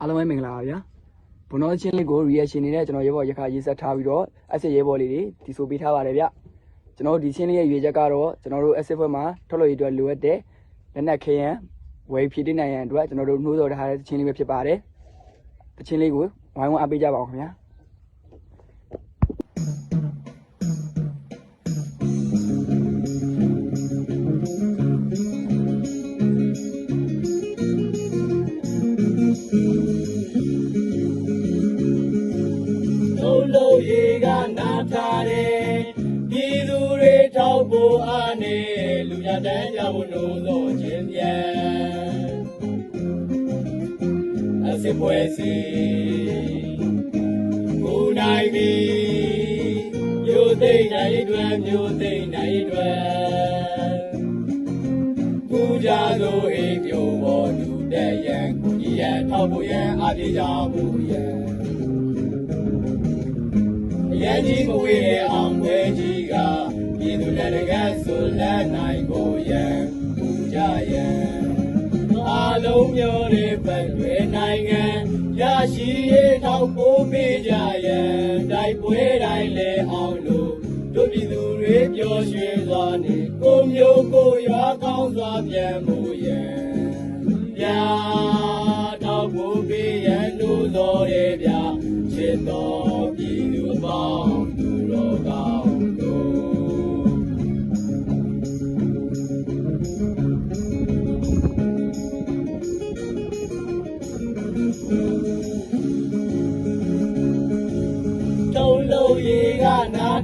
အားလုံးပဲမင်္ဂလာပါဗျာဘွန်တော်ချင်းလေးကို reaction နေနဲ့ကျွန်တော်ရဲဘော်ရခရေးဆက်ထားပြီးတော့ asset ရဲဘော်လေးတွေဒီဆိုပေးထားပါတယ်ဗျကျွန်တော်တို့ဒီချင်းလေးရဲ့ရွေချက်ကတော့ကျွန်တော်တို့ asset ဘက်မှာထုတ်လို့ရတဲ့လိုအပ်တဲ့လက်နက်ခဲယံဝယ်ဖြည့်တင်နိုင်ရန်အတွက်ကျွန်တော်တို့နှိုးဆော်ထားတဲ့ချင်းလေးပဲဖြစ်ပါတယ်တချင်းလေးကိုဝိုင်းဝန်းအားပေးကြပါအောင်ခင်ဗျာ လုံးရေကနာထားတယ်ပြည်သူတွေထောက်ဖို့အားနေလူရတန်းကြဖို့လို့သောခြင်းပြန်အစစ်ပွဲစီကိုနိုင်ပြီမြို့သိမ့်နိုင်တွေမြို့သိမ့်နိုင်တွေပူကြသောအိမ်ပြိုပေါ်သူတဲ့ရန်ကိုကြီးရထောက်ဖို့ရန်အားပြေကြဖို့ရန် ရန်ကြီးမဝေးတဲ့အောင်ဝဲကြီးကပြည်သူလက်တကဆိုလက်နိုင်ကိုရန်ပူကြရန်အားလုံးမျိုးတွေပတ်တွေနိုင်ငံရရှိရထောက်ပိုးပေးကြရန်တိုက်ပွဲတိုင်းလဲအောင်လို့တို့ပြည်သူတွေပျော်ရွှင်စွာနေကိုမျိုးကိုရွာကောင်းစွာပြန်မှုရန်ပြာထောက်ပိုးပေးရန်လို့တော်တယ်ဗျာချစ်တော်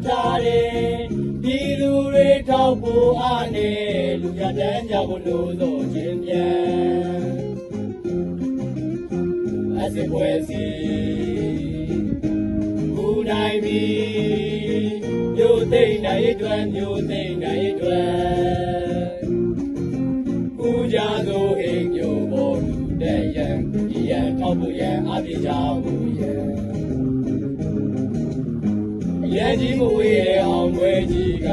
ထားတယ်ပြည်သူတွေထောက်ဖို့အားနေလူရတန်းကြဖို့လို့သောခြင်းပြန်အစစ်ပွဲစီဘူနိုင်ပြီမြို့သိမ့်နိုင်အတွက်မြို့သိမ့်နိုင်အတွက်ကူကြသောအိမ်မျိုးပေါ်လူတဲ့ရန်ဒီရန်ထောက်ဖို့ရန်အပြစ်ကြဖို့ရန် ရန်ကြီးမဝေးတဲ့အောင်ဝဲကြီးက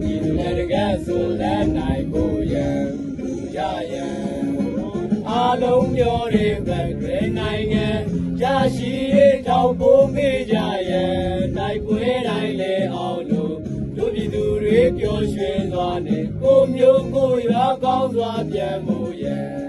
ပြည်သူလက်တကဆိုလက်နိုင်ကိုရန်လူရရန်အားလုံးပြောတဲ့ဘက်တွေနိုင်ငံရရှိရထောက်ဖို့ပေးကြရန်တိုက်ပွဲတိုင်းလဲအောင်လို့တို့ပြည်သူတွေပျော်ရွှင်စွာနဲ့ကိုမျိုးကိုရွာကောင်းစွာပြန်မှုရန်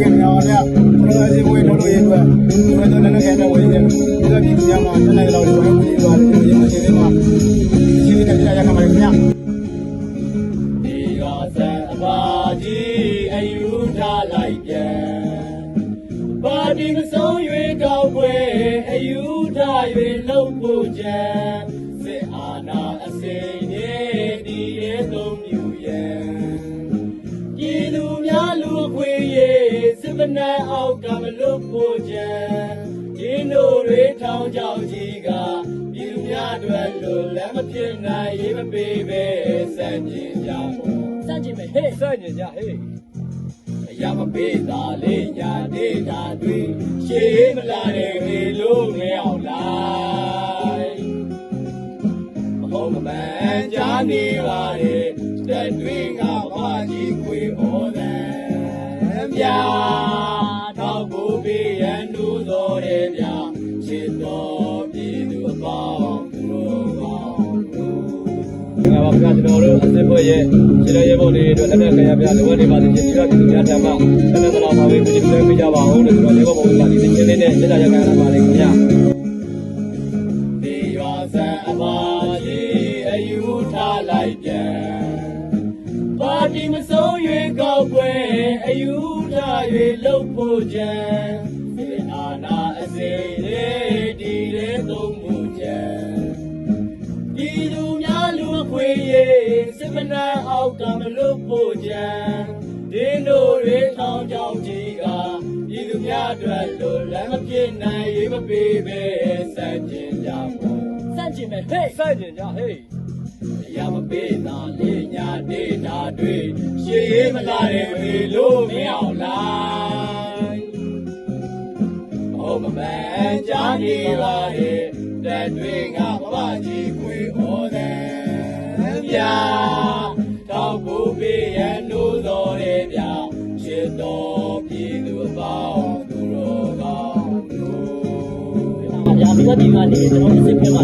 ဟုတ်ကဲ့များပါဗျာကျွန်တော်အစီအစဉ်ထုတ်လို့ရတဲ့ဒီမှာတော့လည်းလည်းခဲဝင်တယ်ဒီကပြည်ပြန်မှာတနေ့လောက်ဒီဝိုင်းပြီးသွားတယ်ဒီမှာရှင်းနေမှာရှင်းနေတဲ့ကြာရကမှာခင်ဗျာဒီကဆန်အပါကြီးအယူထားလိုက်ပြန်ပါတီမဆုံး၍ကောက်ပွဲအယူထား၍လှုပ်ဖို့ကြံ နန်းအောက်ကမလွတ်ဖို့ကြံဒီတို့တွေထောင်းကြောက်ကြီးကပြည်သူများအတွက်လွတ်လမ်းမဖြစ်နိုင်ရေးမပေးပဲစံကျင်ကြဖို့စန့်ကျင်မယ်ဟေးစညင်ကြဟေးအရာမပေးတာလေးညာနေတာတွေရှေးမလာတဲ့ဒီလိုမရောက်လိုက်မဟုတ်မမှန်ကြားနေပါလေတက်တွေကဘာကြီးခွေဩတယ်မြာထောက် ဖို့ပေးရန်တို့တော်တယ်မြာချစ်တော်ပြည်သူအပေါင်းသူတို့ကောင်းတို့မင်္ဂလာပါခင်ဗျာကျွန်တော်တို့အစစ်ဖွဲ့ရဲ့ခြေတော်ရဲဘော်တွေအတွက်လက်နက်ခဲရပြလိုအပ်နေပါသေးတယ်ဒီကပြည်သူများထံမှလက်နက်သလားပါပဲပြည်သူတွေပြကြပါအောင်လို့ကျွန်တော်ရဲဘော်ဘုံကဒီသင်းလေးနဲ့လက်လာရကြရပါလိမ့်ခင်ဗျာဒီရွာဆန်အပါကြီးအယူထားလိုက်ပြန်ပါ တီမဆုံး၍ကောက်ပွဲအယူထား၍လှုပ်ဖို့ကြံစေအာနာအစိမ့်လေးဒီလေးသုံးဖို့ကြံဒီလူများလူအခွင့်ရေးစစ်မနာအောက်ကမလွတ်ဖို့ကြံဒီတို့တွေထောင်းကြောင်ကြီးကဒီလူများအတွက်လွတ်လမ်းမဖြစ်နိုင်ရေးမပေးပဲစัจကျင်ကြဖို့စန့်ကျင်မယ်ဟေးစညင်ကြဟေး ရမပေးတာလေးညာနေတာတွေရှေးရေးမလာတဲ့ဝေလို့မရောက်လိုက်မဟုတ်မမှန်ကြားနေပါရဲ့တဲ့တွေကဘာကြီးခွေဩတဲ့ဗျာတောက်ကိုပေးရနိုးတော်ရဲ့ဗျာချစ်တော်ပြည်သူပေါင်းသူတော်ကောင်းတို့ဗျာဒီကဒီကနေကျွန်တော်အစ်စ်ဖက်မှာ